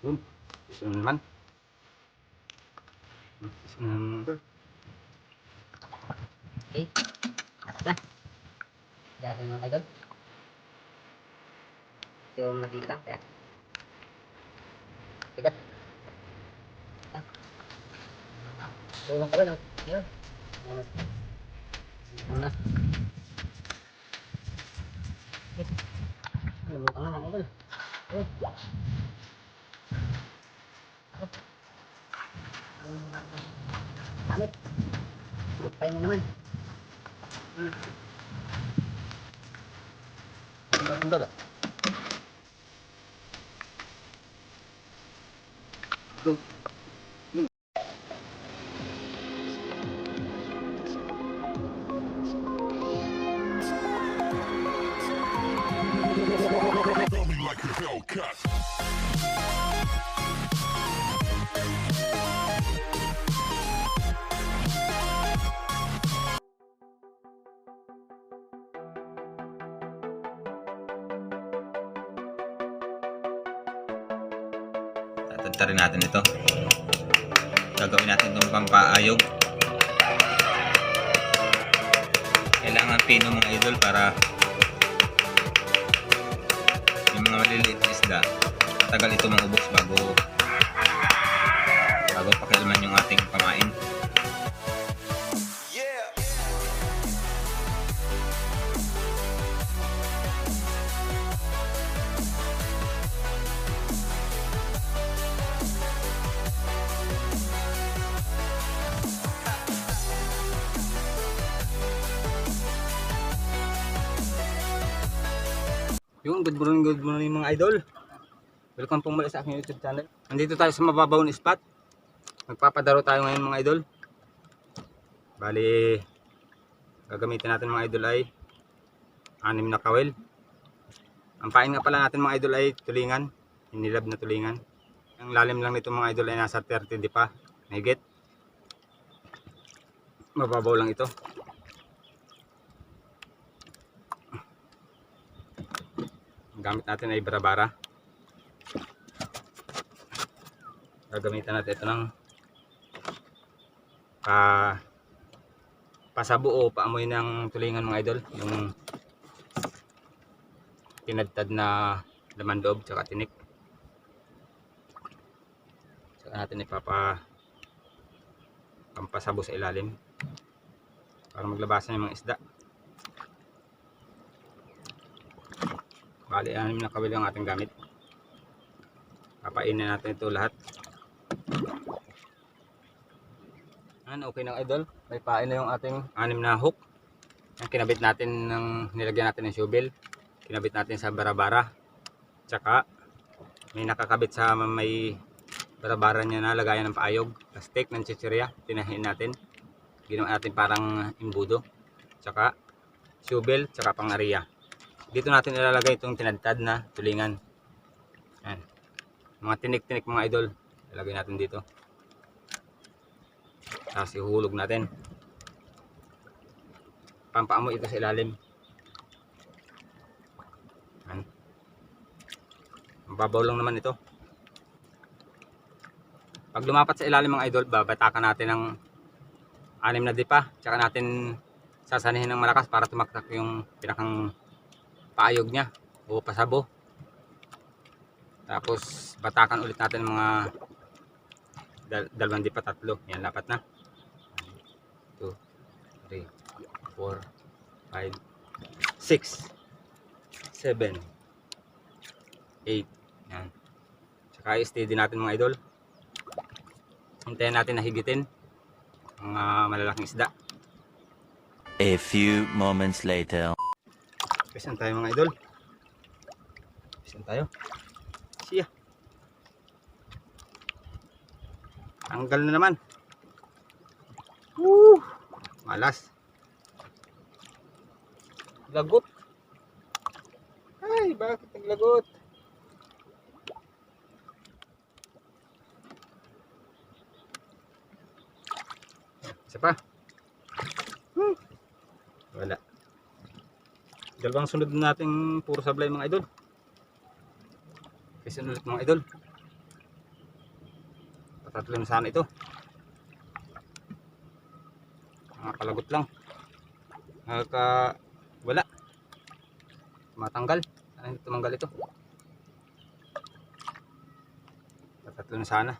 Yun. Isa na naman. Isa na naman. Okay. Basta. Dati mga idol. Yung nabika. Kaya. Bigat. Ah. Tulong ka ba no? Yun. Ano? Ano na? Ano mo ka nga Amit. Pay mo naman. Ang dala. Go. Ito. Gagawin natin itong pampaayog. Kailangan pino mga idol para yung mga maliliit isda tagal ito maubos bago bago pakialaman yung ating pamain. Yun, good morning, good morning mga idol. Welcome pong muli sa aking YouTube channel. Nandito tayo sa mababaw na spot. Magpapadaro tayo ngayon mga idol. Bali, gagamitin natin mga idol ay anim na kawel. Ang pain nga pala natin mga idol ay tulingan. Inilab na tulingan. Ang lalim lang nito mga idol ay nasa 30 di pa. Mahigit. Mababaw lang ito. Ang gamit natin ay barabara. Gagamitan natin ito ng pa pasabo o paamoy ng tulingan mga idol. Yung tinadtad na laman loob tsaka tinik. Saka natin ipapa pampasabo sa ilalim para maglabasan yung mga isda. Bali, anim na kawil ang ating gamit. Papainin natin ito lahat. Ano, okay na idol. May pain na yung ating anim na hook. Ang kinabit natin ng nilagyan natin ng shovel. Kinabit natin sa barabara. Tsaka may nakakabit sa may barabara niya na lagayan ng paayog. Plastic ng chichirya. Tinahin natin. Ginawa natin parang imbudo. Tsaka shovel. Tsaka pang-ariya dito natin ilalagay itong tinadtad na tulingan. Yan. Mga tinik-tinik mga idol. Ilalagay natin dito. Tapos ihulog natin. Pampaamoy ito sa ilalim. Yan. Mababaw lang naman ito. Pag lumapat sa ilalim mga idol, babatakan natin ng anim na dipa. Tsaka natin sasanihin ng malakas para tumaktak yung pinakang paayog niya o pasabo. Tapos batakan ulit natin mga dal dalawang di pa tatlo. Yan, lapat na. 2, 3, 4, 5, 6, 7, 8. Yan. Saka i-steady natin mga idol. Hintayin natin na higitin mga malalaking isda. A few moments later. Pesan tayo mga idol. Pesan tayo. Siya. Tanggal na naman. Woo! Malas. Lagot. Ay, bakit naglagot? Isa pa. Hmm. Wala. Dalawang sunod na nating puro sablay mga idol. Kasi ulit mga idol. Patatlo na sana ito. Mga palagot lang. Nagka wala. Matanggal. Ano hindi tumanggal ito? Patatlo na sana.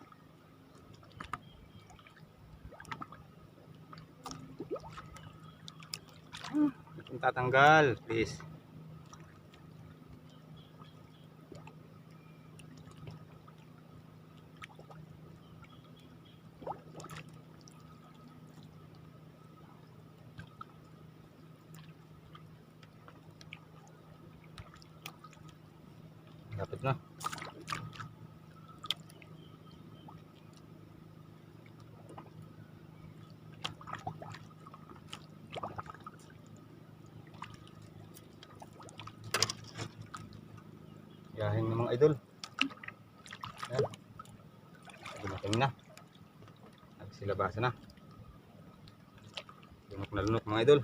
Hmm, Itong tatanggal, please. Lapit na. Yahin ng idol. Yan. Dumating na. Nagsilabasa na. Lunok na lunok mga idol.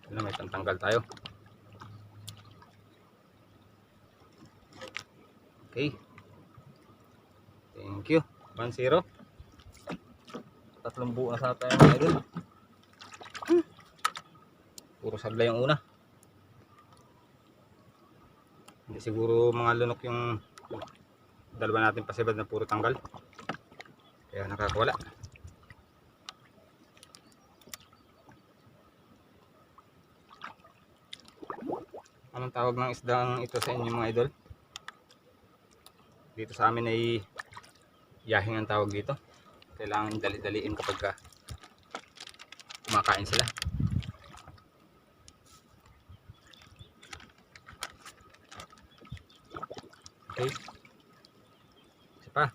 Ito na may pantanggal tayo. Okay. Thank you. 1-0. Tatlong buo na sa tayo mga idol. Puro sablay yung una. Hindi siguro mga lunok yung dalawa natin pasibad na puro tanggal. Kaya nakakawala. Anong tawag ng isdang ito sa inyo mga idol? Dito sa amin ay yahing ang tawag dito. Kailangan dali-daliin kapag ka kumakain sila. Okay. Isa pa.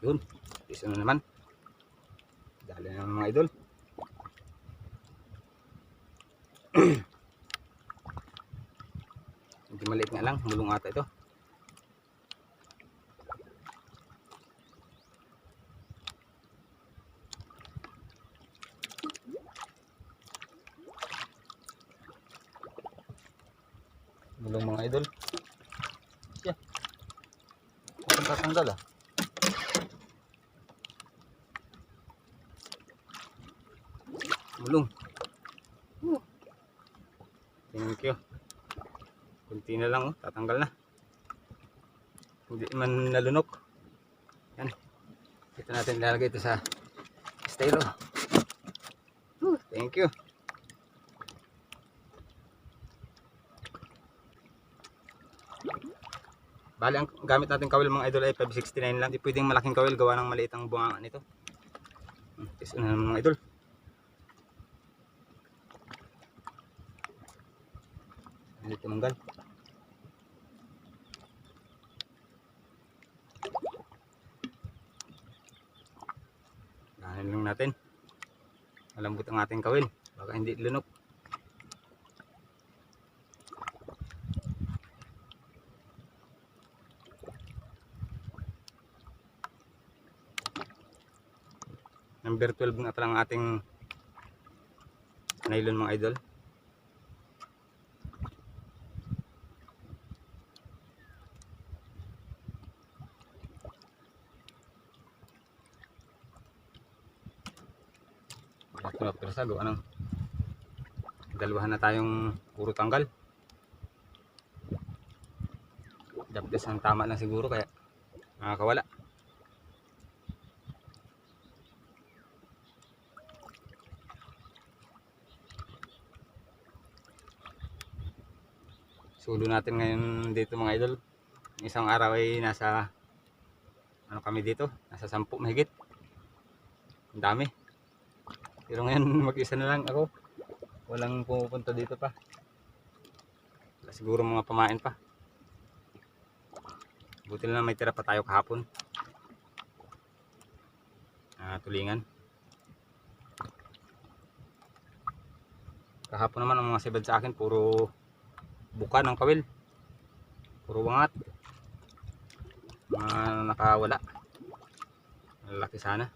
Yun. Isa na naman. Dali na mga idol. Hindi maliit nga lang. Mulong ata ito. Mulong mga idol. Siya. Ang tatanggal ah. Mulong. Uh. Thank you. Kunti na lang oh, tatanggal na. Hindi man nalunok. Yan. Ito natin ilalagay ito sa stylo. Thank you. Bali, ang gamit natin kawil mga idol ay 569 lang. Di pwedeng malaking kawil gawa ng maliit ang bunga nito. Hmm, Is na naman mga idol. Hindi tumanggal. Dahanin lang natin. Malambot ang ating kawil. Baka hindi lunok. Number 12 na lang ating nylon mga idol. At mga pirsa, gawa ng dalawahan na tayong puro tanggal. Dabdes ang tama na siguro kaya nakakawala. Sulo natin ngayon dito mga idol. Isang araw ay nasa ano kami dito, nasa sampu mahigit. Ang dami. Pero ngayon mag-isa na lang ako. Walang pumupunta dito pa. Wala siguro mga pamain pa. Buti na may tira pa tayo kahapon. Ah, tulingan. Kahapon naman ang mga sibad sa akin puro buka ng kawil. Puro wangat. Mga nakawala. Malaki sana.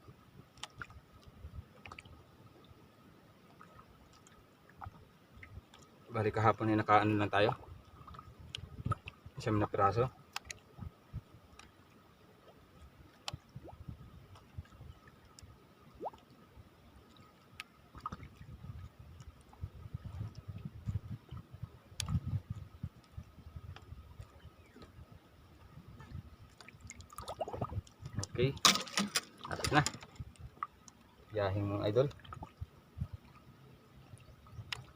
Bali kahapon ay nakaano lang tayo. Siyam na piraso. Okay. Tapos na. Yahing mga idol.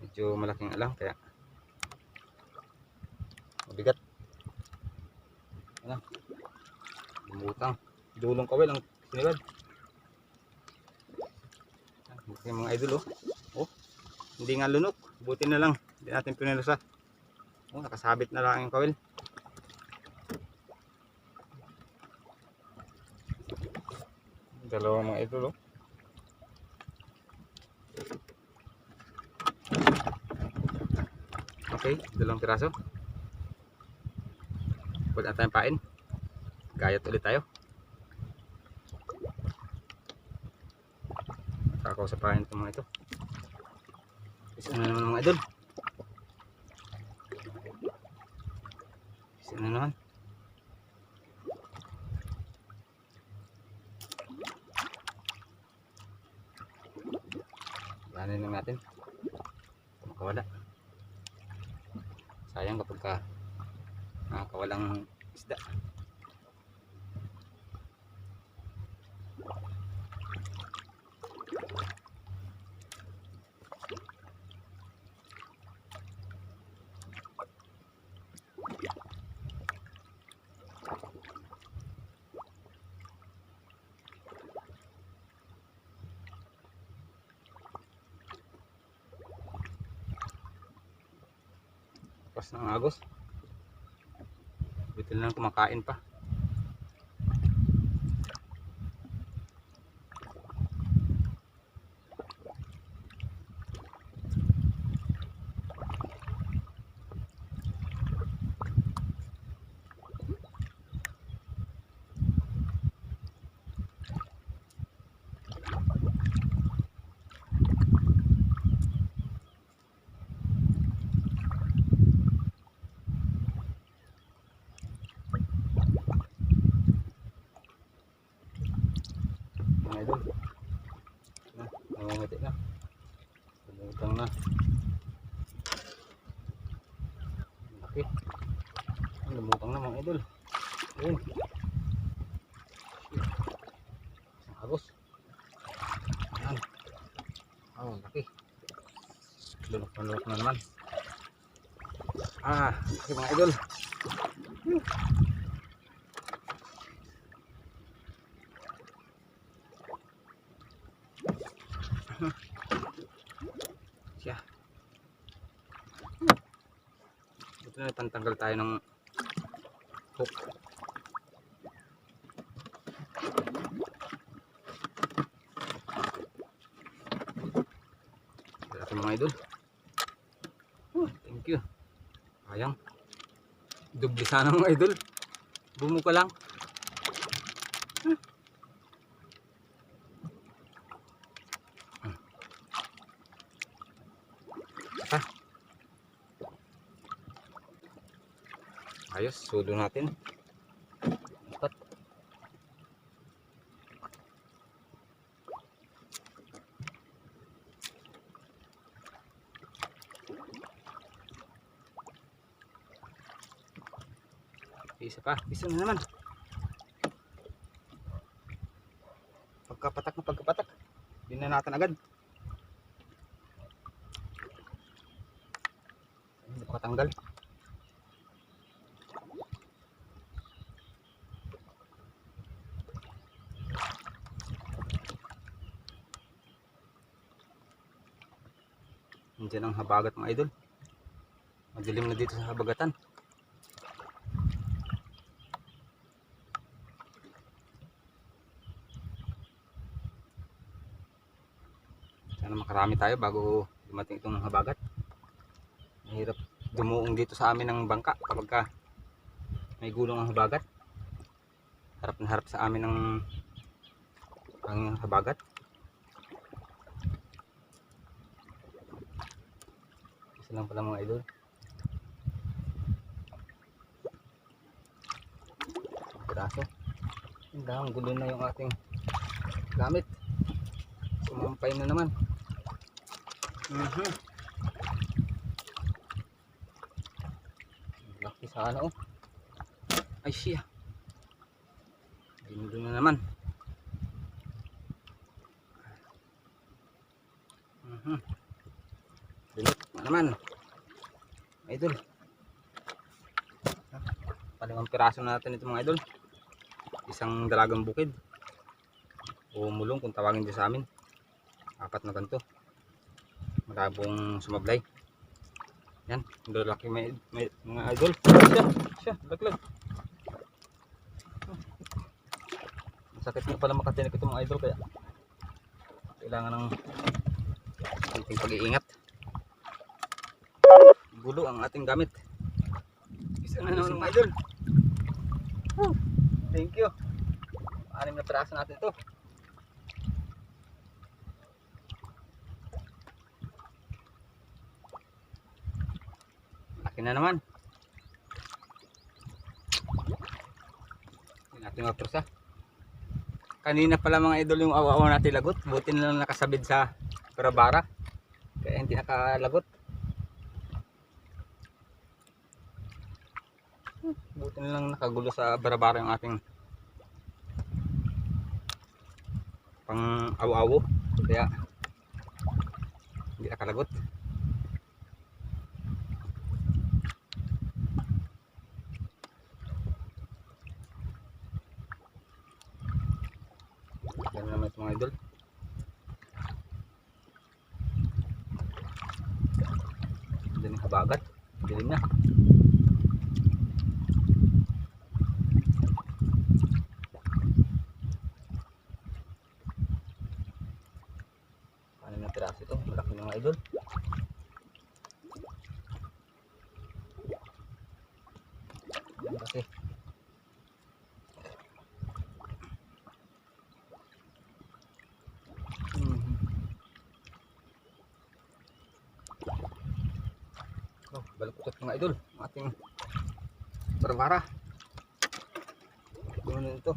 Medyo malaking alang kaya mabigat. Ano? Lumutang. Dulong kawil ang sinigad. Okay mga idol oh. Oh. Hindi nga lunok. Buti na lang. Hindi natin pinilusa. Oh, nakasabit na lang yung kawil. Dalawa mga idol oh. Okay, dalawang piraso. Pwede na tayong pain. Gayat ulit tayo. Kakausap pa rin itong mga ito. Isa na naman mga idol. Isa na naman. Yanin lang natin. Makawala. Sayang kapag ka nakakawalang isda. Pas ng agos. Bitil na kumakain pa. Mga idol. Na, namangiti na. Lumutang na. Laki. Lumutang na mga idol. Ayun. Agos. Ayan. Oh, laki. Lulok na lulok na naman. Ah, laki mga idol. siya. Ito na pantanggal tayo ng hook. Ito mga idol. Oh, thank you. Ayang. Dubli sana mga idol. Bumuka lang. Sudo natin. Apat. Isa pa, isa na naman. Pagkapatak na pagkapatak. Hindi na natin agad. Hindi pa tanggal. Nandiyan ang habagat mga idol. Madilim na dito sa habagatan. Sana makarami tayo bago dumating itong habagat. Mahirap dumuong dito sa amin ng bangka kapag ka may gulong ang habagat. Harap na harap sa amin ng ang habagat. Lang pala mga idol. Piraso. Ang dahang gulo na yung ating gamit. Sumampay na naman. Mhm. Laki sana oh. Ay siya. Ginulo na naman. Mhm. Dinot na naman. Idol. Palimang piraso na natin ito mga idol. Isang dalagang bukid. O mulong kung tawagin din sa amin. Apat na ganito. Malabong sumablay. Yan, lalaki may, may mga idol. Siya, siya, laglag. Masakit na pala makatinig ito mga idol kaya kailangan ng konting pag-iingat. Gulo ang ating gamit. Isa na naman mga idol. Thank you. Anim na piraso natin ito. Laki na naman. Hindi natin maprosa. Kanina pala mga idol yung awawa natin lagot. Buti na lang nakasabid sa barabara. Kaya hindi nakalagot. Buti lang nakagulo sa barabara yung ating pang aw-awo. Kaya hindi nakalagot. Yan naman ito mga idol. Diyan yung habagat. Dilim na piraso ito? Malaki na mga idol. Yan kasi. Mhm. Oh, baluktot mga idol. Ang ating barbara. Ano ito?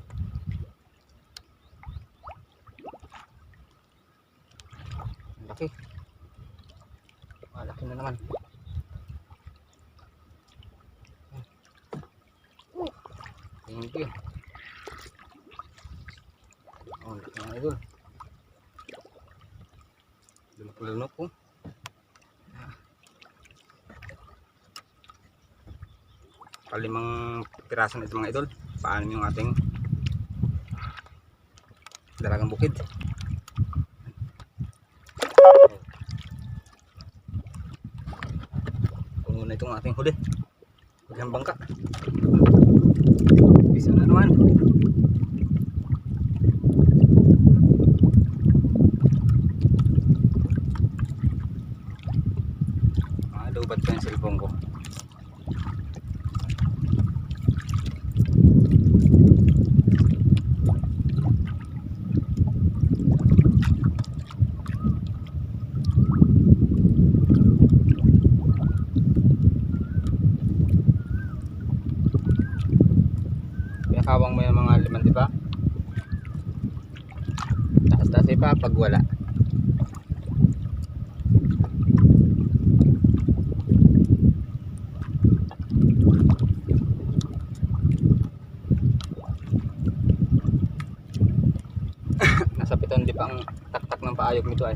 Ang laki. Malaki na naman. Thank you. Oh, ang laki mga idol. Lunok-lunok ko. Palimang piraso na ito mga idol. Paano yung ating dalagang bukid. Puno na itong ating huli. Huli ang bangka. Bisa na naman. Ah, lubat ko yung cellphone ko. Pinakawang mo yung mga liman, di ba? Taas-taas pa pag wala. Nasa piton di pa ang taktak ng paayog nito ay.